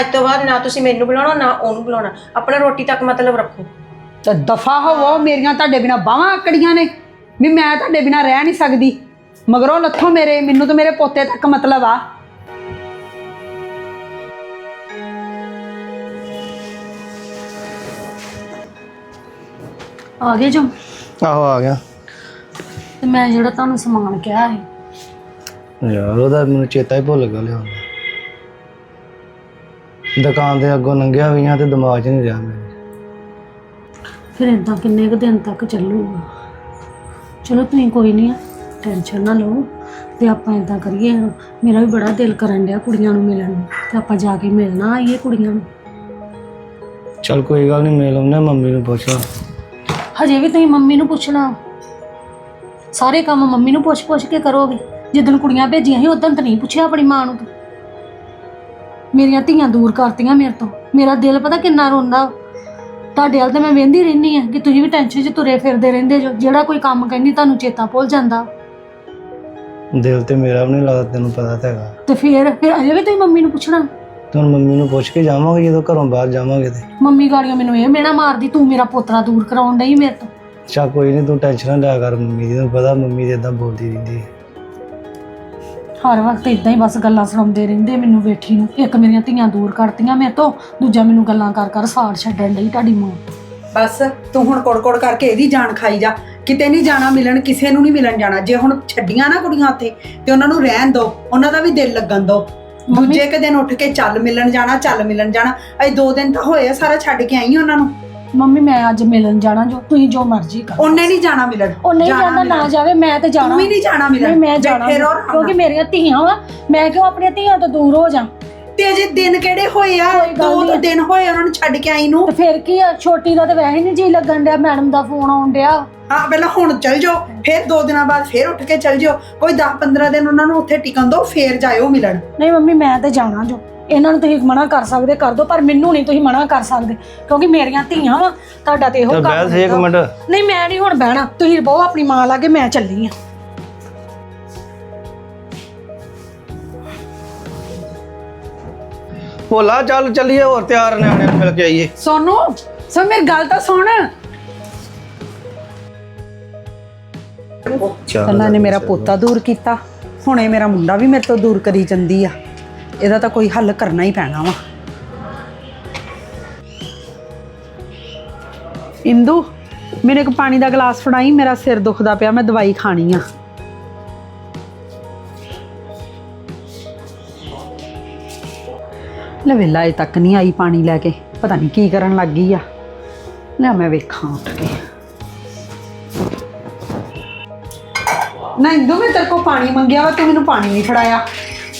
ਅੱਜ ਤੋਂ ਬਾਅਦ ਨਾ ਤੁਸੀਂ ਮੈਨੂੰ ਬੁਲਾਉਣਾ ਨਾ ਉਹਨੂੰ ਬੁਲਾਉਣਾ। ਆਪਣਾ ਰੋਟੀ ਤੱਕ ਮਤਲਬ ਰੱਖੋ। ਤੇ ਦਫਾ ਹੋਵੋ ਮੇਰੀਆਂ ਤੁਹਾਡੇ ਬਿਨਾ ਬਾਹਾਂ ਆਕੜੀਆਂ ਨੇ। ਵੀ ਮੈਂ ਤੁਹਾਡੇ ਬਿਨਾ ਰਹਿ ਨਹੀਂ ਸਕਦੀ। ਮਗਰੋਂ ਲੱਥੋ ਮੇਰੇ ਮੈਨੂੰ ਤਾਂ ਮੇਰੇ ਪੋਤੇ ਤੱਕ ਮਤਲਬ ਆ। ਆ ਗਏ ਜੋ? ਆਹੋ ਆ ਗਿਆ। ਤੇ ਮੈਂ ਜਿਹੜਾ ਤੁਹਾਨੂੰ ਸਮਾਨ ਕਿਹਾ ਸੀ। ਯਾਰ ਉਹਦਾ ਮੈਨੂੰ ਚੇਤਾ ਹੀ ਭੁੱਲ ਗਿਆ ਲਿਆਉਣ ਦੁਕਾਨ ਦੇ ਅੱਗੋਂ ਲੰਘਿਆ ਵੀ ਆ ਤੇ ਦਿਮਾਗ 'ਚ ਨਹੀਂ ਰਿਹਾ ਮੇਰੇ। ਫਿਰ ਇਦਾਂ ਕਿੰਨੇ ਕੁ ਦਿਨ ਤੱਕ ਚੱਲੂਗਾ? ਚਲੋ ਤੁਸੀਂ ਕੋਈ ਨਹੀਂ ਟੈਨਸ਼ਨ ਨਾ ਲਓ। ਤੇ ਆਪਾਂ ਇਦਾਂ ਕਰੀਏ ਮੇਰਾ ਵੀ ਬੜਾ ਦਿਲ ਕਰਨ ਡਿਆ ਕੁੜੀਆਂ ਨੂੰ ਮਿਲਣ ਨੂੰ। ਤੇ ਆਪਾਂ ਜਾ ਕੇ ਮਿਲਣਾ ਆਈਏ ਕੁੜੀਆਂ ਨੂੰ। ਚੱਲ ਕੋਈ ਗੱਲ ਨਹੀਂ ਮਿਲ ਆਉਂਦੇ ਮੰਮੀ ਨੂੰ ਪੁੱਛ ਲਾ। ਹਜੇ ਵੀ ਤੁਸੀਂ ਮੰਮੀ ਨੂੰ ਪੁੱਛਣਾ। ਸਾਰੇ ਕੰਮ ਮੰਮੀ ਨੂੰ ਪੁੱਛ-ਪੁੱਛ ਕੇ ਕਰੋਗੇ। ਜਿੱਦਣ ਕੁੜੀਆਂ ਭੇਜੀਆਂ ਸੀ ਉਦੋਂ ਤਾਂ ਨਹੀਂ ਪੁੱਛਿਆ ਆਪਣੀ ਮਾਂ ਨੂੰ ਮੇਰੀਆਂ ਧੀਆਂ ਦੂਰ ਕਰਤੀਆਂ ਮੇਰੇ ਤੋਂ। ਮੇਰਾ ਦਿਲ ਪਤਾ ਕਿੰਨਾ ਰੋਂਦਾ। ਤੁਹਾਡੇ ਵੱਲ ਤਾਂ ਮੈਂ ਵੇਂਦੀ ਰਹਿੰਦੀ ਆ ਕਿ ਤੁਸੀਂ ਵੀ ਟੈਨਸ਼ਨ 'ਚ ਤੁਰੇ ਫਿਰਦੇ ਰਹਿੰਦੇ ਜੋ। ਜਿਹੜਾ ਕੋਈ ਕੰਮ ਕਹਿੰਦੀ ਤੁਹਾਨੂੰ ਚੇਤਾ ਭੁੱਲ ਜਾਂਦਾ। ਦਿਲ ਤੇ ਮੇਰਾ ਵੀ ਨਹੀਂ ਲੱਗਦਾ ਤੈਨੂੰ ਪਤਾ ਤਾਂ ਹੈਗਾ। ਤੇ ਫਿਰ ਫਿਰ ਅਜੇ ਵੀ ਤੁਸੀਂ ਮੰਮੀ ਨੂੰ ਪੁੱਛਣਾ? ਤੇ ਹੁਣ ਮੰਮੀ ਨੂੰ ਪੁੱਛ ਕੇ ਜਾਵਾਂਗੇ ਜਦੋਂ ਘਰੋਂ ਬਾਹਰ ਜਾਵਾਂਗੇ ਤੇ। ਮੰਮੀ ਗਾੜੀਆਂ ਮੈਨੂੰ ਇਹ ਮੇਣਾ ਮਾਰਦੀ ਤੂੰ ਮੇਰਾ ਪੋਤਰਾ ਦੂਰ ਕਰਾਉਣ ਡਈ ਮੇਰੇ ਤੋਂ। ਚੱਲ ਕੋਈ ਨਹੀਂ ਤੂੰ ਟੈਨਸ਼ਨ ਨਾ ਲਿਆ ਕਰ ਮੰਮੀ ਦੀ ਤੈਨੂੰ ਪਤਾ ਮੰਮੀ ਤੇ ਇਦਾਂ ਬੋਲਦੀ ਰਹਿੰਦੀ ਹੈ। ਹਰ ਵਕਤ ਇਦਾਂ ਹੀ ਬਸ ਗੱਲਾਂ ਸੁਣਾਉਂਦੇ ਰਹਿੰਦੇ ਮੈਨੂੰ ਵੇਠੀ ਨੂੰ। ਇੱਕ ਮੇਰੀਆਂ ਧੀਆਂ ਦੂਰ ਕਰਤੀਆਂ ਮੇਰੇ ਤੋਂ ਦੂਜਾ ਮੈਨੂੰ ਗੱਲਾਂ ਕਰ ਕਰ ਸਾੜ ਛੱਡਣ ਡਈ ਤੁਹਾਡੀ ਮਾਂ। ਬਸ ਤੂੰ ਹੁਣ ਕੋੜ-ਕੋੜ ਕਰਕੇ ਇਹਦੀ ਜਾਨ ਖਾਈ ਜਾ। ਕਿਤੇ ਨਹੀਂ ਜਾਣਾ ਮਿਲਣ ਕਿਸੇ ਨੂੰ ਨਹੀਂ ਮਿਲਣ ਜਾਣਾ। ਜੇ ਹੁਣ ਛੱਡੀਆਂ ਨਾ ਕੁੜੀਆਂ ਉੱਥੇ ਤੇ ਉਹਨਾਂ ਨੂੰ ਰਹਿਣ ਦੋ ਉਹਨਾਂ ਦਾ ਵੀ ਦਿਲ ਲੱਗਣ ਦੋ। ਦੂਜੇ ਕੁ ਦਿਨ ਉੱਠ ਕੇ ਚੱਲ ਮਿਲਣ ਜਾਣਾ ਚੱਲ ਮਿਲਣ ਜਾਣਾ। ਅਜੇ ਦੋ ਦਿਨ ਤਾਂ ਹੋਏ ਆ ਸਾਰਾ ਛੱਡ ਕੇ ਆਈ ਉਹਨਾਂ ਨੂੰ। ਮੰਮੀ ਮੈਂ ਅੱਜ ਮਿਲਣ ਜਾਣਾ ਜੋ ਤੁਸੀਂ ਜੋ ਮਰਜ਼ੀ ਕਰੋ। ਉਹਨੇ ਨਹੀਂ ਜਾਣਾ ਮਿਲਣ। ਉਹ ਨਹੀਂ ਜਾਣਾ ਜਾਂਦਾ ਨਾ ਮਿਲਣ। ਜਾਵੇ ਮੈਂ ਤੇ ਜਾਣਾ। ਤੂੰ ਵੀ ਨਹੀਂ ਜਾਣਾ ਮਿਲਣ। ਨਹੀਂ ਮੈਂ ਜਾਣਾ ਬੈਠੇ ਰਹੋ ਆਰਾਮ ਕਿਉਂਕਿ ਨਾਲ। ਮੇਰੀਆਂ ਧੀਆਂ ਵਾ ਮੈਂ ਕਿਉਂ ਆਪਣੀਆਂ ਧੀਆਂ ਤੋਂ ਦੂਰ ਹੋ ਜਾ ਤੇ ਅਜੇ ਦਿਨ ਕਿਹੜੇ ਹੋਏ ਆ? ਕੋਈ ਗੱਲ ਦੋ ਨਹੀਂ। ਦਿਨ ਹੋਏ ਉਹਨਾਂ ਨੂੰ ਛੱਡ ਕੇ ਆਈ ਨੂੰ। ਤੇ ਫਿਰ ਕੀ ਆ ਛੋਟੀ ਦਾ ਤੇ ਵੈਸੇ ਨਹੀਂ ਜੀ ਲੱਗਣ ਡਿਆ ਮੈਡਮ ਦਾ ਫੋਨ ਆਉਣ ਡਿਆ। ਹਾਂ ਪਹਿਲਾਂ ਹੁਣ ਚੱਲ ਜਾਓ ਫਿਰ ਦੋ ਦਿਨਾਂ ਬਾਅਦ ਫਿਰ ਉੱਠ ਕੇ ਚੱਲ ਜਾਓ। ਕੋਈ 10 15 ਦਿਨ ਉਹਨਾਂ ਨੂੰ ਉੱਥੇ ਟਿਕਣ ਦਿਓ ਫੇਰ ਜਾਇਓ ਮਿਲਣ। ਨਹੀਂ ਮੰਮੀ ਮੈਂ ਤੇ ਜਾਣਾ ਜੋ। ਇਹਨਾਂ ਨੂੰ ਤੁਸੀਂ ਮਨਾ ਕਰ ਸਕਦੇ ਕਰ ਦੋ ਪਰ ਮੈਨੂੰ ਨਹੀਂ ਤੁਸੀਂ ਮਨਾ ਕਰ ਸਕਦੇ ਕਿਉਂਕਿ ਮੇਰੀਆਂ ਧੀਆਂ ਵਾ ਤੁਹਾਡਾ ਤੇ ਇਹੋ ਤੇ ਕੰਮ ਬੈਠ ਇੱਕ ਹੁੰਦਾ। ਮਿੰਟ। ਨਹੀਂ ਮੈਂ ਨਹੀਂ ਹੁਣ ਬਹਿਣਾ ਤੁਸੀਂ ਬਹੁ ਆਪਣੀ ਮਾਂ ਲਾਗੇ ਮੈਂ ਚੱਲੀ ਆ। ਭੋਲਾ ਚੱਲ ਚੱਲੀਏ ਹੋਰ ਤਿਆਰ ਨਿਆਣੇ ਨੂੰ ਮਿਲ ਕੇ ਆਈਏ। ਸੋਨੂ ਸੋ ਮੇਰੀ ਗੱਲ ਤਾਂ ਸੁਣ। ਪਹਿਲਾਂ ਨੇ ਮੇਰਾ ਪੋਤਾ ਦੂਰ ਕੀਤਾ ਹੁਣੇ ਮੇਰਾ ਮੁੰਡਾ ਵੀ ਮੇਰੇ ਤੋਂ ਦੂਰ ਕਰੀ ਜਾਂਦੀ ਆ। ਇਹਦਾ ਤਾਂ ਕੋਈ ਹੱਲ ਕਰਨਾ ਹੀ ਪੈਣਾ ਵਾ। ਇੰਦੂ ਮੇਰੇ ਇੱਕ ਪਾਣੀ ਦਾ ਗਲਾਸ ਫੜਾਈ, ਮੇਰਾ ਸਿਰ ਦੁਖਦਾ ਪਿਆ, ਮੈਂ ਦਵਾਈ ਖਾਣੀ ਆ। ਲੈ ਵੇਲਾ, ਅਜੇ ਤੱਕ ਨਹੀਂ ਆਈ ਪਾਣੀ ਲੈ ਕੇ। ਪਤਾ ਨਹੀਂ ਕੀ ਕਰਨ ਲੱਗ ਗਈ ਆ। ਲੈ ਮੈਂ ਵੇਖਾਂ ਉੱਠ ਕੇ। ਨਾ ਇੰਦੂ, ਮੈਂ ਤੇਰੇ ਕੋ ਪਾਣੀ ਮੰਗਿਆ ਵਾ, ਤੂੰ ਮੈਨੂੰ ਪਾਣੀ ਨਹੀਂ ਫੜਾਇਆ।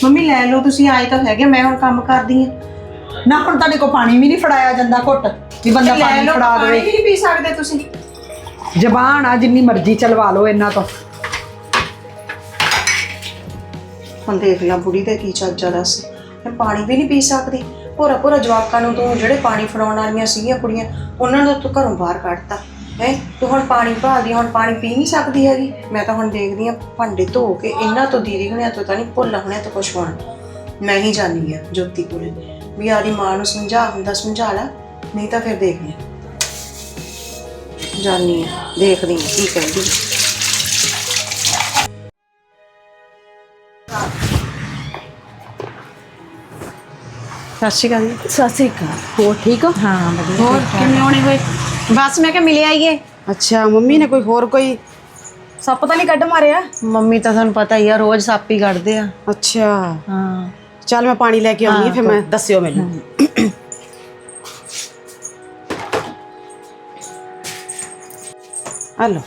ਮੰਮੀ ਲੈ ਲਓ ਤੁਸੀਂ ਆਏ ਤਾਂ ਹੈਗੇ ਮੈਂ ਹੁਣ ਕੰਮ ਕਰਦੀ ਆ ਨਾ ਹੁਣ ਤੁਹਾਡੇ ਕੋ ਪਾਣੀ ਵੀ ਨਹੀਂ ਫੜਾਇਆ ਜਾਂਦਾ ਘੁੱਟ ਵੀ ਬੰਦਾ ਲੈ ਪਾਣੀ ਲਓ ਫੜਾ ਪਾਣੀ ਦੇਵੇ। ਵੀ ਨਹੀਂ ਪੀ ਸਕਦੇ ਤੁਸੀਂ। ਜ਼ਬਾਨ ਆ ਜਿੰਨੀ ਮਰਜ਼ੀ ਚਲਵਾ ਲਓ ਇਹਨਾਂ ਤੋਂ। ਹੁਣ ਦੇਖ ਲਾ ਬੁੜੀ ਦਾ ਕੀ ਚੱਲਦਾ ਦੱਸ। ਮੈਂ ਪਾਣੀ ਵੀ ਨਹੀਂ ਪੀ ਸਕਦੀ। ਭੋਰਾ ਭੋਰਾ ਜਵਾਕਾਂ ਨੂੰ ਤੂੰ ਜਿਹੜੇ ਪਾਣੀ ਫੜਾਉਣ ਵਾਲੀਆਂ ਸੀਗੀਆਂ ਕੁੜੀਆਂ ਉਹਨਾਂ ਨੂੰ ਤੂੰ ਘਰੋਂ ਬਾਹਰ ਕੱਢਤਾ। ਹੈ ਤੂੰ ਹੁਣ ਪਾਣੀ ਭਾਲਦੀ ਹੁਣ ਪਾਣੀ ਪੀ ਨਹੀਂ ਸਕਦੀ ਹੈਗੀ। ਮੈਂ ਤਾਂ ਹੁਣ ਦੇਖਦੀ ਆ ਭਾਂਡੇ ਧੋ ਕੇ ਇਹਨਾਂ ਤੋਂ ਦੀਦੀ ਹੁਣਿਆਂ ਤੋਂ ਤਾਂ ਨਹੀਂ ਭੁੱਲਾ ਹੁਣਿਆਂ ਤੋਂ ਕੁਛ ਹੋਣਾ। ਮੈਂ ਹੀ ਜਾਣੀ ਆ ਜੋਤੀ ਕੋਲੇ। ਵੀ ਆਦੀ ਮਾਂ ਨੂੰ ਸਮਝਾ ਹੁੰਦਾ ਸਮਝਾ ਲੈ ਨਹੀਂ ਤਾਂ ਫਿਰ ਦੇਖਦੇ ਆ ਜਾਣੀ ਆ ਦੇਖਦੀ ਆ ਕੀ ਕਹਿੰਦੀ। ਸਤਿ ਸ਼੍ਰੀ ਅਕਾਲ ਜੀ। ਸਤਿ ਸ੍ਰੀ ਅਕਾਲ। ਹੋਰ ਠੀਕ ਹੋ? ਹਾਂ ਵਧੀਆ ਹੋਰ ਕਿਵੇਂ ਹੋਏ? ਬਸ ਮੈਂ ਕਿਹਾ ਮਿਲ ਆਈਏ ਅੱਛਾ ਮੰਮੀ ਨੇ ਕੋਈ ਹੋਰ ਕੋਈ ਸੱਪ ਤਾਂ ਨਹੀਂ ਕੱਢ ਮਾਰਿਆ ਮੰਮੀ ਤਾਂ ਤੁਹਾਨੂੰ ਪਤਾ ਹੀ ਆ ਰੋਜ਼ ਸੱਪ ਹੀ ਕੱਢਦੇ ਆ ਅੱਛਾ ਹਾਂ ਚੱਲ ਮੈਂ ਪਾਣੀ ਲੈ ਕੇ ਆਉਂਦੀ ਹਾਂ ਫਿਰ ਮੈਂ ਦੱਸਿਓ ਮੈਨੂੰ ਹਲੋ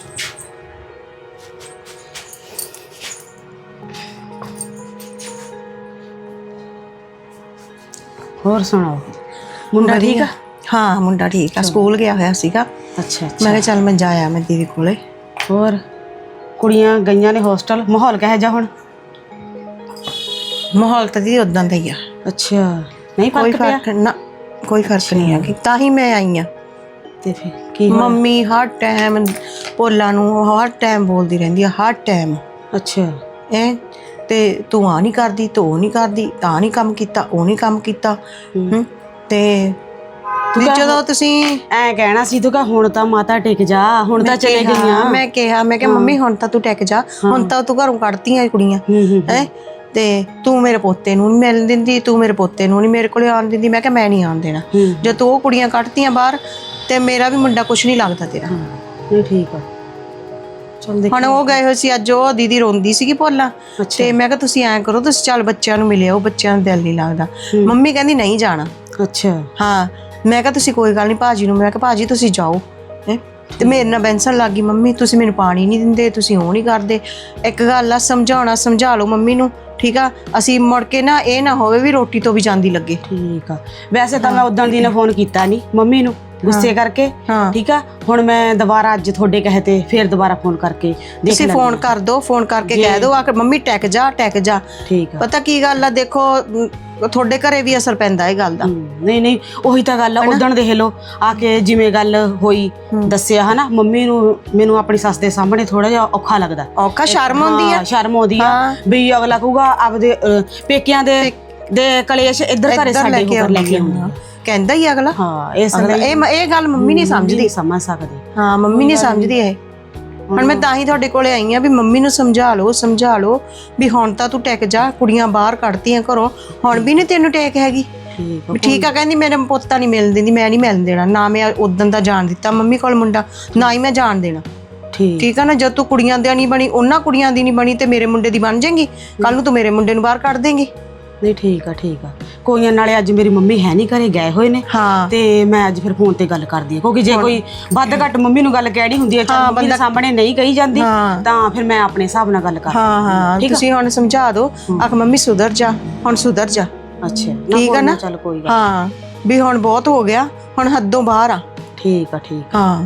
ਹੋਰ ਸੁਣਾਓ ਮੁੰਡਾ ਠੀਕ ਆ ਹਾਂ ਮੁੰਡਾ ਠੀਕ ਆ। ਸਕੂਲ ਗਿਆ ਹੋਇਆ ਸੀਗਾ। ਅੱਛਾ ਮੈਂ ਕਿਹਾ ਚੱਲ ਮੈਂ ਜਾਇਆ ਮੈਂ ਦੀਦੀ ਕੋਲੇ। ਹੋਰ? ਕੁੜੀਆਂ ਗਈਆਂ ਨੇ ਹੋਸਟਲ? ਮਾਹੌਲ ਕਿਹੋ ਜਿਹਾ ਹੁਣ? ਮਾਹੌਲ ਤਾਂ ਦੀ ਉਦਾਂ ਦਾ ਹੀ ਆ। ਅੱਛਾ। ਨਹੀਂ ਕੋਈ ਫ਼ਰਕ ਨਾ ਕੋਈ ਫ਼ਰਕ ਨਹੀਂ ਹੈਗੀ। ਤਾਂ ਹੀ ਮੈਂ ਆਈ ਆ। ਤੇ ਫਿਰ ਕੀ? ਮੰਮੀ ਹਰ ਟਾਈਮ ਭੋਲਾ ਨੂੰ ਹਰ ਟਾਈਮ ਬੋਲਦੀ ਰਹਿੰਦੀ ਆ ਹਰ ਟਾਈਮ। ਅੱਛਾ। ਇਹ ਤੇ ਤੂੰ ਆ ਨਹੀਂ ਕਰਦੀ ਤੂੰ ਉਹ ਨਹੀਂ ਕਰਦੀ ਤਾਂ ਨਹੀਂ ਕੰਮ ਕੀਤਾ ਉਹ ਨਹੀਂ ਕੰਮ ਕੀਤਾ। ਹੂੰ। ਤੇ ਵੀ ਜਦੋਂ ਤੁਸੀਂ ਐ ਕਹਿਣਾ ਸੀ ਤੂੰ ਕਹ ਹੁਣ ਤਾਂ ਮਾਤਾ ਟਿਕ ਜਾ ਹੁਣ ਤਾਂ ਚਲੇ ਕਿਹਾ, ਗਈਆਂ। ਮੈਂ ਕਿਹਾ ਮੈਂ ਕਿਹਾ ਮੰਮੀ ਹੁਣ ਤਾਂ ਤੂੰ ਟਿਕ ਜਾ। ਹੁਣ ਤਾਂ ਤੂੰ ਘਰੋਂ ਕੱਢਤੀਆਂ ਕੁੜੀਆਂ। ਹੂੰ ਹੂੰ ਹੈ। ਤੇ ਤੂੰ ਮੇਰੇ ਪੋਤੇ ਨੂੰ ਨੀ ਮਿਲਣ ਦਿੰਦੀ ਤੂੰ ਮੇਰੇ ਪੋਤੇ ਨੂੰ ਨਹੀਂ ਮੇਰੇ ਕੋਲੇ ਆਉਣ ਦਿੰਦੀ। ਮੈਂ ਕਿਹਾ ਮੈਂ ਨਹੀਂ ਆਉਣ ਦੇਣਾ। ਹੂੰ। ਜੇ ਤੂੰ ਉਹ ਕੁੜੀਆਂ ਕੱਢਤੀਆਂ ਬਾਹਰ ਤੇ ਮੇਰਾ ਵੀ ਮੁੰਡਾ ਕੁਛ ਨਹੀਂ ਲੱਗਦਾ ਤੇਰਾ। ਨਹੀਂ ਠੀਕ ਆ। ਚਲ ਦੇਖ। ਹੁਣ ਉਹ ਗਏ ਹੋਏ ਸੀ ਅੱਜ ਉਹ ਦੀਦੀ ਰੋਂਦੀ ਸੀਗੀ ਭੋਲਾ। ਤੇ ਮੈਂ ਕਿਹਾ ਤੁਸੀਂ ਐਂ ਕਰੋ ਤੁਸੀਂ ਚੱਲ ਬੱਚਿਆਂ ਨੂੰ ਮਿਲਿਓ ਬੱਚਿਆਂ ਨੂੰ ਦਿਲ ਨਹੀਂ ਲੱਗਦਾ। ਮੰਮੀ ਕਹਿੰਦੀ ਨਹੀਂ ਜਾਣਾ। ਅੱਛਾ। ਹਾਂ ਮੈਂ ਕਿਹਾ ਤੁਸੀਂ ਕੋਈ ਗੱਲ ਨਹੀਂ ਭਾਜੀ ਨੂੰ ਮੈਂ ਕਿਹਾ ਭਾਜੀ ਤੁਸੀਂ ਜਾਓ। ਹੈਂ? ਤੇ ਮੇਰੇ ਨਾਲ ਬੈਂਸਣ ਲੱਗ ਗਈ ਮੰਮੀ ਤੁਸੀਂ ਮੈਨੂੰ ਪਾਣੀ ਨਹੀਂ ਦਿੰਦੇ ਤੁਸੀਂ ਉਹ ਨਹੀਂ ਕਰਦੇ। ਇੱਕ ਗੱਲ ਆ ਸਮਝਾਉਣਾ ਸਮਝਾ ਲਓ ਮੰਮੀ ਨੂੰ ਠੀਕ ਆ? ਅਸੀਂ ਮੁੜ ਕੇ ਨਾ ਇਹ ਨਾ ਹੋਵੇ ਵੀ ਰੋਟੀ ਤੋਂ ਵੀ ਜਾਂਦੀ ਲੱਗੇ। ਠੀਕ ਆ। ਵੈਸੇ ਤਾਂ ਮੈਂ ਉਦੋਂ ਦੀ ਨੇ ਫੋਨ ਕੀਤਾ ਨਹੀਂ ਮੰਮੀ ਨੂੰ। ਗੁੱਸੇ ਕਰਕੇ ਹਾਂ। ਠੀਕ ਆ? ਹੁਣ ਮੈਂ ਦੁਬਾਰਾ ਅੱਜ ਤੁਹਾਡੇ ਕਹੇ ਤੇ ਫੇਰ ਦੁਬਾਰਾ ਫੋਨ ਕਰਕੇ ਦੇਖ ਤੁਸੀਂ ਲੈਂਦੀ ਫੋਨ ਕਰ ਦਿਓ ਫੋਨ ਕਰਕੇ ਕਹਿ ਦਿਓ ਆ ਕੇ ਮੰਮੀ ਟੈਕ ਜਾ ਟੈਕ ਜਾ। ਠੀਕ ਆ। ਪਤਾ ਕੀ ਗੱਲ ਆ ਦੇਖੋ ਅਮ, ਤੁਹਾਡੇ ਘਰੇ ਵੀ ਅਸਰ ਪੈਂਦਾ ਇਹ ਗੱਲ ਦਾ। ਹਮ, ਨਹੀਂ ਨਹੀਂ ਉਹੀ ਤਾਂ ਗੱਲ ਆ ਉਦੋਂ ਦੇਖ ਲਓ ਆ ਕੇ ਜਿਵੇਂ ਗੱਲ ਹੋਈ ਦੱਸਿਆ ਹਨਾ? ਮੰਮੀ ਨੂੰ ਮੈਨੂੰ ਆਪਣੀ ਸੱਸ ਦੇ ਸਾਹਮਣੇ ਥੋੜਾ ਜਿਹਾ ਔਖਾ ਲੱਗਦਾ। ਔਖਾ ਸ਼ਰਮ ਆਉਂਦੀ ਆ? ਹਾਂ, ਸ਼ਰਮ ਆਉਂਦੀ ਆ ਹਾਂ। ਵੀ ਅਗਲਾ ਕਹੂਗਾ ਆਪਦੇ ਅਹ, ਪੇਕਿਆਂ ਦੇ ਦੇ ਕਲੇਸ਼ ਇੱਧਰ ਘਰੇ ਇੱਧਰ ਸਾਡੇ ਉੱਪਰ ਲੈ ਕੇ ਆਉਂਦੀ ਆਉਂਦਾ ਆ। ਕਹਿੰਦਾ ਹੀ ਅਗਲਾ। ਹਾਂ ਇਸ ਅਗਲਾ- ਲਈ ਇਹ ਇਹ ਗੱਲ ਮੰਮੀ ਨਹੀਂ ਸਮਝਦੀ। ਨਹੀਂ ਸਮਝ ਸਕਦੇ। ਹਾਂ ਮੰਮੀ ਨਹੀਂ ਸਮਝਦੀ ਇਹ। ਹੁਣ ਮੈਂ ਤਾਂ ਹੀ ਤੁਹਾਡੇ ਕੋਲੇ ਆਈ ਆ ਵੀ ਮੰਮੀ ਨੂੰ ਸਮਝਾ ਲਓ ਸਮਝਾ ਲਓ ਵੀ ਹੁਣ ਤਾਂ ਤੂੰ ਟਿਕ ਜਾ ਕੁੜੀਆਂ ਬਾਹਰ ਕੱਢਤੀਆਂ ਘਰੋਂ। ਹੁਣ ਵੀ ਨਹੀਂ ਤੈਨੂੰ ਟੇਕ ਹੈਗੀ। ਠੀਕ ਆ ਠੀਕ ਆ ਕਹਿੰਦੀ ਮੇਰੇ ਪੁੱਤਾਂ ਨਹੀਂ ਮਿਲਣ ਦਿੰਦੀ ਮੈਂ ਨਹੀਂ ਮਿਲਣ ਦੇਣਾ। ਨਾ ਮੈਂ ਉਦੋਂ ਦਾ ਜਾਣ ਦਿੱਤਾ ਮੰਮੀ ਕੋਲ ਮੁੰਡਾ ਨਾ ਹੀ ਮੈਂ ਜਾਣ ਦੇਣਾ। ਠੀਕ। ਠੀਕ ਆ ਨਾ ਜਦ ਤੂੰ ਕੁੜੀਆਂ ਦੀ ਨਹੀਂ ਬਣੀ ਉਹਨਾਂ ਕੁੜੀਆਂ ਦੀ ਨਹੀਂ ਬਣੀ ਤੇ ਮੇਰੇ ਮੁੰਡੇ ਦੀ ਬਣ ਜਾਏਗੀ। ਕੱਲ ਨੂੰ ਤੂੰ ਮੇਰੇ ਮੁੰਡੇ ਨੂੰ ਬਾਹਰ ਕੱਢ ਦੇਂਗੀ। ਨਹੀਂ ਠੀਕ ਆ ਠੀਕ ਆ। ਕੋਈ ਨਾ, ਨਾਲੇ ਅੱਜ ਮੇਰੀ ਮੰਮੀ ਹੈ ਨਹੀਂ ਘਰੇ ਗਏ ਹੋਏ ਨੇ। ਹਾਂ। ਤੇ ਮੈਂ ਅੱਜ ਫਿਰ ਫੋਨ ਤੇ ਗੱਲ ਕਰਦੀ ਆ। ਕਿਉਂਕਿ ਜੇ ਕੋਈ ਵੱਧ ਘੱਟ ਮੰਮੀ ਨੂੰ ਗੱਲ ਕਹਿਣੀ ਹੁੰਦੀ ਹੈ ਚਾਹ ਮੰਮੀ ਦੇ ਸਾਹਮਣੇ ਨਹੀਂ ਕਹੀ ਜਾਂਦੀ ਹਾਂ। ਤਾਂ ਫਿਰ ਮੈਂ ਆਪਣੇ ਹਿਸਾਬ ਨਾਲ ਗੱਲ ਕਰ ਹਾਂ ਹਾਂ। ਤੁਸੀਂ ਹੁਣ ਸਮਝਾ ਦਿਓ। ਆਖ ਮੰਮੀ ਸੁਧਰ ਜਾ ਹੁਣ ਸੁਧਰ ਜਾ। ਅੱਛਾ ਠੀਕ ਆ ਕੋਈ ਨਾ? ਚੱਲ ਕੋਈ ਗੱਲ ਹਾਂ। ਵੀ ਹੁਣ ਬਹੁਤ ਹੋ ਗਿਆ ਹੁਣ ਹੱਦੋਂ ਬਾਹਰ ਆ। ਠੀਕ ਆ ਠੀਕ ਹਾਂ।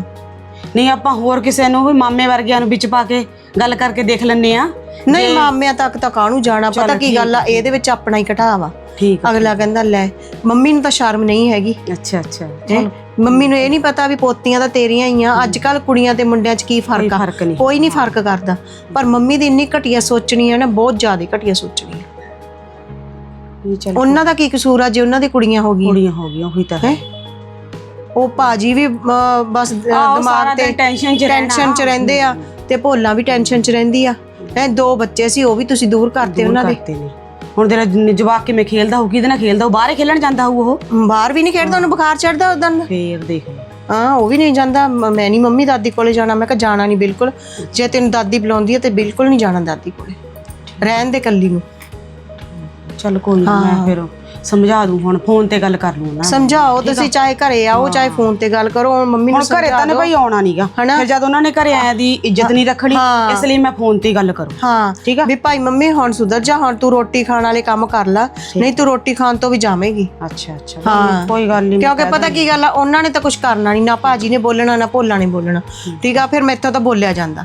ਨਹੀਂ ਆਪਾਂ ਹੋਰ ਕਿਸੇ ਨੂੰ ਵੀ ਮਾਮੇ ਵਰਗਿਆਂ ਨੂੰ ਵਿੱਚ ਪਾ ਕੇ ਗੱਲ ਕਰਕੇ ਦੇਖ ਲੈਣੇ ਆ। ਨਹੀਂ ਮਾਮਿਆਂ ਤੱਕ ਤਾਂ ਕਾਹਨੂੰ ਜਾਣਾ? ਪਤਾ ਕੀ ਗੱਲ ਆ? ਇਹਦੇ ਵਿੱਚ ਆਪਣਾ ਹੀ ਘਟਾਵਾ ਠੀਕ ਅਗਲਾ ਕਹਿੰਦਾ ਲੈ ਮੰਮੀ ਨੂੰ ਤਾਂ ਸ਼ਰਮ ਨਹੀਂ ਹੈਗੀ। ਅੱਛਾ ਅੱਛਾ। ਮੰਮੀ ਨੂੰ ਇਹ ਨਹੀਂ ਪਤਾ ਵੀ ਪੋਤੀਆਂ ਤਾਂ ਤੇਰੀਆਂ ਹੀ ਆ। ਅੱਜ ਕੱਲ ਕੁੜੀਆਂ ਤੇ ਮੁੰਡਿਆਂ 'ਚ ਕੀ ਫ਼ਰਕ ਆ? ਕੋਈ ਨਹੀਂ। ਫ਼ਰਕ ਕਰਦਾ। ਪਰ ਮੰਮੀ ਦੀ ਇੰਨੀ ਘਟੀਆ ਸੋਚਣੀ ਹੈ ਨਾ ਬਹੁਤ ਜ਼ਿਆਦਾ ਘਟੀਆ ਸੋਚਣੀ ਹੈ ਉਹਨਾਂ ਦਾ ਕੀ ਕਸੂਰ ਆ ਜੇ ਉਹਨਾਂ ਦੀ ਕੁੜੀਆਂ ਹੋ ਗਈਆਂ? ਕੁੜੀਆਂ ਹੋ ਗਈਆਂ ਉਹੀ ਤਾਂ ਹੈ। ਉਹ ਭਾਜੀ ਵੀ ਬਸ ਦਿਮਾਗ ਤੇ। ਟੈਨਸ਼ਨ 'ਚ ਰਹਿੰਦੇ ਆ ਤੇ ਭੋਲਾ ਵੀ ਟੈਨਸ਼ਨ 'ਚ ਰਹਿੰਦੀ ਆ। ਹੈ ਦੋ ਬੱਚੇ ਸੀ ਉਹ ਵੀ ਤੁਸੀਂ ਦੂਰ ਕਰਤੇ ਉਹਨਾਂ ਦੇ। ਕਰਤੇ ਨੇ। ਹੁਣ ਤੇਰਾ ਜਵਾਕ ਕਿਵੇਂ ਖੇਲਦਾ ਹੋਊ ਕਿਹਦੇ ਨਾਲ ਖੇਲਦਾ ਹੋਊ ਬਾਹਰ ਹੀ ਖੇਲਣ ਜਾਂਦਾ ਹੋਊ ਉਹ? ਬਾਹਰ ਵੀ ਨਹੀਂ ਖੇਡਦਾ ਉਹਨੂੰ ਬੁਖਾਰ ਚੜਦਾ ਉਦੋਂ ਫੇਰ ਦੇਖ ਹਾਂ ਉਹ ਵੀ ਨਹੀਂ ਜਾਂਦਾ। ਮ- ਮੈਂ ਨਹੀਂ ਮੰਮੀ ਦਾਦੀ ਕੋਲੇ ਜਾਣਾ ਮੈਂ ਕਿਹਾ ਜਾਣਾ ਨਹੀਂ ਬਿਲਕੁਲ। ਜੇ ਤੈਨੂੰ ਦਾਦੀ ਬੁਲਾਉਂਦੀ ਹੈ ਤੇ ਬਿਲਕੁਲ ਨਹੀਂ ਜਾਣਾ ਦਾਦੀ ਕੋਲੇ। ਰਹਿਣ ਦੇ ਕੱਲੀ ਨੂੰ। ਚੱਲ ਕੋਈ ਨਾ ਮੈਂ ਫਿਰ ਸਮਝਾ ਦੂੰ ਹੁਣ ਫੋਨ ਤੇ ਗੱਲ ਕਰ ਲੂੰ ਨਾ ਸਮਝਾਓ ਤੁਸੀਂ ਚਾਹੇ ਘਰੇ ਆਓ ਚਾਹੇ ਫੋਨ ਤੇ ਗੱਲ ਕਰੋ ਹੁਣ ਮੰਮੀ ਨੂੰ ਘਰੇ ਸਮਝਾ ਤਾਂ ਨੇ ਦਿਓ। ਭਾਈ ਆਉਣਾ ਨਹੀਂਗਾ ਹਨਾ? ਫਿਰ ਜਦ ਉਹਨਾਂ ਨੇ ਘਰੇ ਆਇਆ ਦੀ ਇੱਜ਼ਤ ਨਹੀਂ ਰੱਖਣੀ ਹਾਂ। ਇਸ ਲਈ ਮੈਂ ਫੋਨ ਤੇ ਹੀ ਗੱਲ ਕਰੂੰ। ਹਾਂ। ਠੀਕ ਆ? ਵੀ ਭਾਈ ਮੰਮੀ ਹੁਣ ਸੁਧਰ ਜਾ ਹੁਣ ਤੂੰ ਰੋਟੀ ਖਾਣ ਵਾਲੇ ਕੰਮ ਕਰ ਲੈ। ਨਹੀਂ ਤੂੰ ਰੋਟੀ ਖਾਣ ਤੋਂ ਵੀ ਜਾਵੇਂਗੀ। ਅੱਛਾ ਅੱਛਾ। ਹਾਂ। ਕੋਈ ਗੱਲ ਨਹੀਂ ਕਿਉਂਕਿ ਪਤਾ ਕੀ ਗੱਲ ਆ ਉਹਨਾਂ ਨੇ ਤਾਂ ਕੁਝ ਕਰਨਾ ਨਹੀਂ ਨਾ ਭਾਜੀ ਨੇ ਬੋਲਣਾ ਨਾ ਭੋਲਾ ਨੇ ਬੋਲਣਾ। ਠੀਕ ਆ ਫਿਰ ਮੈਥੋਂ ਤਾਂ ਬੋਲਿਆ ਜਾਂਦਾ।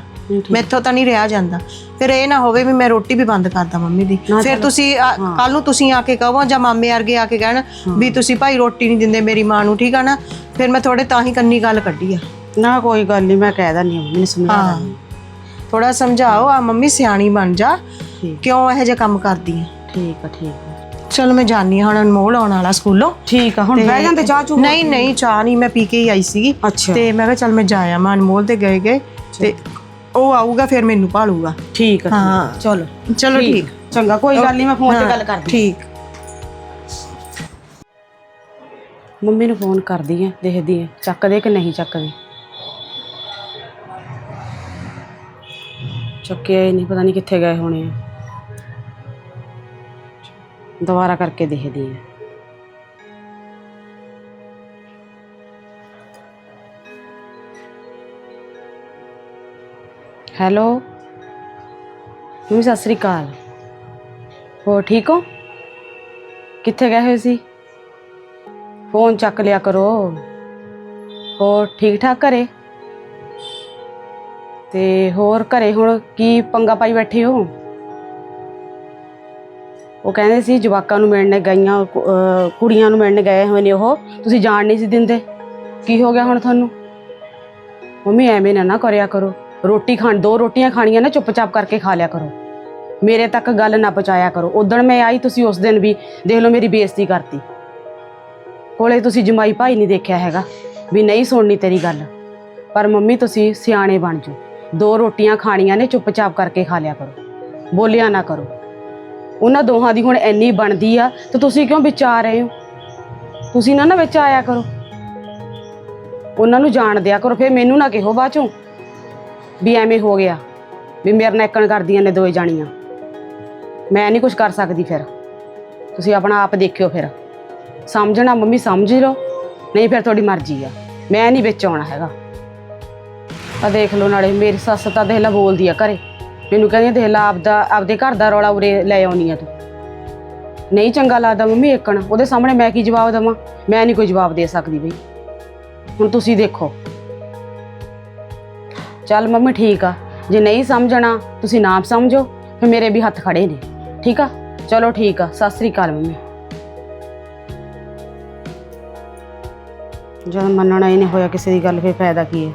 ਮੈਥੋਂ ਤਾਂ ਨਹੀਂ ਰਿਹਾ ਜਾਂਦਾ। ਫਿਰ ਇਹ ਨਾ ਹੋਵੇ ਵੀ ਮੈਂ ਰੋਟੀ ਵੀ ਬੰਦ ਕਰਦਾ ਮੰਮੀ ਦੀ। ਫਿਰ ਤੁਸੀਂ ਕੱਲ ਨੂੰ ਤੁਸੀਂ ਆ ਕੇ ਕਹੋ ਜਾਂ ਮਾਮੇ ਵਰਗੇ ਆ ਕੇ ਕਹਿਣ ਵੀ ਤੁਸੀਂ ਭਾਈ ਰੋਟੀ ਨਹੀਂ ਦਿੰਦੇ ਮੇਰੀ ਮਾਂ ਨੂੰ ਠੀਕ ਆ ਨਾ? ਫਿਰ ਮੈਂ ਥੋੜੇ ਤਾਂ ਹੀ ਕੰਨੀ ਗੱਲ ਕੱਢੀ ਆ। ਨਾ ਕੋਈ ਗੱਲ ਨਹੀਂ ਮੈਂ ਕਹਿ ਦਿੰਦੀ ਹਾਂ ਮੈਨੂੰ ਸਮਝਾ ਹਾਂ। ਦਾਂਗੀ ਥੋੜਾ ਸਮਝਾਓ ਆ ਮੰਮੀ ਸਿਆਣੀ ਬਣ ਜਾ। ਕਿਉਂ ਇਹੋ ਜਿਹਾ ਕੰਮ ਕਰਦੀ ਹੈ ਠੀਕ ਆ ਠੀਕ ਆ। ਚਲੋ ਮੈਂ ਜਾਣੀ ਹਾਂ ਹੁਣ ਅਨਮੋਲ ਆਉਣ ਵਾਲਾ ਸਕੂਲੋਂ। ਠੀਕ ਆ ਹੁਣ ਬਹਿ ਜਾਂਦੇ ਚਾਹ ਚੂ ਨਹੀਂ ਨਹੀਂ ਚਾਹ ਨਹੀਂ ਮੈਂ ਪੀ ਕੇ ਹੀ ਆਈ ਸੀਗੀ। ਤੇ ਮੈਂ ਕਿਹਾ ਚੱਲ ਮੈਂ ਜਾਇਆ ਮੈਂ ਅਨਮੋਲ ਤੇ ਗਏ ਗਏ। ਤੇ ਉਹ ਆਊਗਾ ਫਿਰ ਮੈਨੂੰ ਭਾਲੂਗਾ। ਠੀਕ ਆ ਠੀਕ ਆ। ਹਾਂ। ਚਲੋ। ਚਲੋ ਠੀਕ ਚੰਗਾ ਕੋਈ ਗੱਲ ਨਹੀਂ ਮੈਂ ਫੋਨ ਤੇ ਗੱਲ ਕਰਦੀ ਠੀਕ। ਮੰਮੀ ਨੂੰ ਫੋਨ ਕਰਦੀ ਆ ਦੇਖਦੀ ਆ ਚੱਕਦੇ ਕਿ ਨਹੀਂ ਚੱਕਦੇ? ਚੱਕਿਆ ਹੀ ਨਹੀਂ ਪਤਾ ਨਹੀਂ ਕਿੱਥੇ ਗਏ ਹੋਣੇ ਆ। ਦੁਬਾਰਾ ਕਰਕੇ ਦੇਖਦੀ ਆ। ਹੈਲੋ। ਮੰਮੀ, ਸਤਿ ਸ੍ਰੀ ਅਕਾਲ। ਹੋਰ ਠੀਕ ਹੋ? ਕਿੱਥੇ ਗਏ ਹੋਏ ਸੀ? ਫੋਨ ਚੱਕ ਲਿਆ ਕਰੋ। ਹੋਰ ਠੀਕ ਠਾਕ ਘਰੇ? ਤੇ ਹੋਰ ਘਰੇ ਹੁਣ ਕੀ ਪੰਗਾ ਪਾਈ ਬੈਠੇ ਹੋ? ਉਹ ਕਹਿੰਦੇ ਸੀ ਜਵਾਕਾਂ ਨੂੰ ਮਿਲਣ ਗਈਆਂ ਕੁੜੀਆਂ ਨੂੰ ਮਿਲਣ ਗਏ ਹੋਏ ਨੇ ਉਹ। ਤੁਸੀਂ ਜਾਣ ਨਹੀਂ ਸੀ ਦਿੰਦੇ। ਕੀ ਹੋ ਗਿਆ ਹੁਣ ਤੁਹਾਨੂੰ? ਮੰਮੀ, ਐਵੇਂ ਨਾ ਨਾ ਕਰਿਆ ਕਰੋ। ਰੋਟੀ ਖਾਣ, ਦੋ ਰੋਟੀਆਂ ਖਾਣੀਆਂ ਨਾ, ਚੁੱਪਚਾਪ ਕਰਕੇ ਖਾ ਲਿਆ ਕਰੋ। ਮੇਰੇ ਤੱਕ ਗੱਲ ਨਾ ਪਹੁੰਚਾਇਆ ਕਰੋ। ਉਦੋਂ ਮੈਂ ਆਈ, ਤੁਸੀਂ ਉਸ ਦਿਨ ਵੀ ਦੇਖ ਲਓ ਮੇਰੀ ਬੇਇੱਜ਼ਤੀ ਕਰਤੀ। ਕੋਲੇ ਤੁਸੀਂ ਜਮਾਈ ਭਾਈ ਨਹੀਂ ਦੇਖਿਆ ਹੈਗਾ ਵੀ ਨਹੀਂ ਸੁਣਨੀ ਤੇਰੀ ਗੱਲ। ਪਰ ਮੰਮੀ, ਤੁਸੀਂ ਸਿਆਣੇ ਬਣ ਜਾਓ। ਦੋ ਰੋਟੀਆਂ ਖਾਣੀਆਂ ਨੇ, ਚੁੱਪਚਾਪ ਕਰਕੇ ਖਾ ਲਿਆ ਕਰੋ। ਬੋਲਿਆ ਨਾ ਕਰੋ। ਉਹਨਾਂ ਦੋਹਾਂ ਦੀ ਹੁਣ ਇੰਨੀ ਬਣਦੀ ਆ, ਤੇ ਤੁਸੀਂ ਕਿਉਂ ਵਿੱਚ ਆ ਰਹੇ ਹੋ? ਤੁਸੀਂ ਨਾ ਨਾ ਵਿੱਚ ਆਇਆ ਕਰੋ। ਉਹਨਾਂ ਨੂੰ ਜਾਣ ਦਿਆ ਕਰੋ, ਫਿਰ ਮੈਨੂੰ ਨਾ ਕਿਹੋ ਬਾਅਦ ਚੋਂ। ਵੀ ਐਵੇਂ ਹੋ ਗਿਆ ਵੀ ਮੇਰੇ ਨਾਲ ਇੱਕਣ ਕਰਦੀਆਂ ਨੇ ਦੋਏ ਜਾਣੀਆਂ। ਮੈਂ ਨਹੀਂ ਕੁਝ ਕਰ ਸਕਦੀ ਫਿਰ। ਤੁਸੀਂ ਆਪਣਾ ਆਪ ਦੇਖਿਓ ਫਿਰ। ਸਮਝਣਾ ਮੰਮੀ ਸਮਝ ਲਓ ਨਹੀਂ ਫਿਰ ਤੁਹਾਡੀ ਮਰਜ਼ੀ ਆ। ਮੈਂ ਨਹੀਂ ਵਿੱਚ ਆਉਣਾ ਹੈਗਾ। ਆ ਦੇਖ ਲਓ ਨਾਲੇ ਮੇਰੀ ਸੱਸ ਤਾਂ ਦੇਖ ਲਾ ਬੋਲਦੀ ਆ ਘਰੇ। ਮੈਨੂੰ ਕਹਿੰਦੀ ਆ, ਦੇਖ ਲਾ ਆਪਦਾ ਆਪਦੇ ਘਰ ਦਾ ਰੌਲਾ ਉਰੇ ਲੈ ਆਉਣੀ ਆ ਤੂੰ। ਨਹੀਂ ਚੰਗਾ ਲੱਗਦਾ ਮੰਮੀ ਏਕਣ ਉਹਦੇ ਸਾਹਮਣੇ ਮੈਂ ਕੀ ਜਵਾਬ ਦੇਵਾਂ? ਮੈਂ ਨਹੀਂ ਕੋਈ ਜਵਾਬ ਦੇ ਸਕਦੀ ਬਈ। ਹੁਣ ਤੁਸੀਂ ਦੇਖੋ। ਚੱਲ ਮੰਮੀ ਠੀਕ ਆ। ਜੇ ਨਹੀਂ ਸਮਝਣਾ, ਤੁਸੀਂ ਨਾ ਸਮਝੋ, ਫਿਰ ਮੇਰੇ ਵੀ ਹੱਥ ਖੜੇ ਨੇ। ਠੀਕ ਆ? ਚਲੋ ਠੀਕ ਆ, ਸਤਿ ਸ੍ਰੀ ਅਕਾਲ ਮੰਮੀ। ਜਦ ਮੰਨਣਾ ਹੀ ਨਹੀਂ ਹੋਇਆ ਕਿਸੇ ਦੀ ਗੱਲ, ਫਿਰ ਫਾਇਦਾ ਕੀ ਹੈ?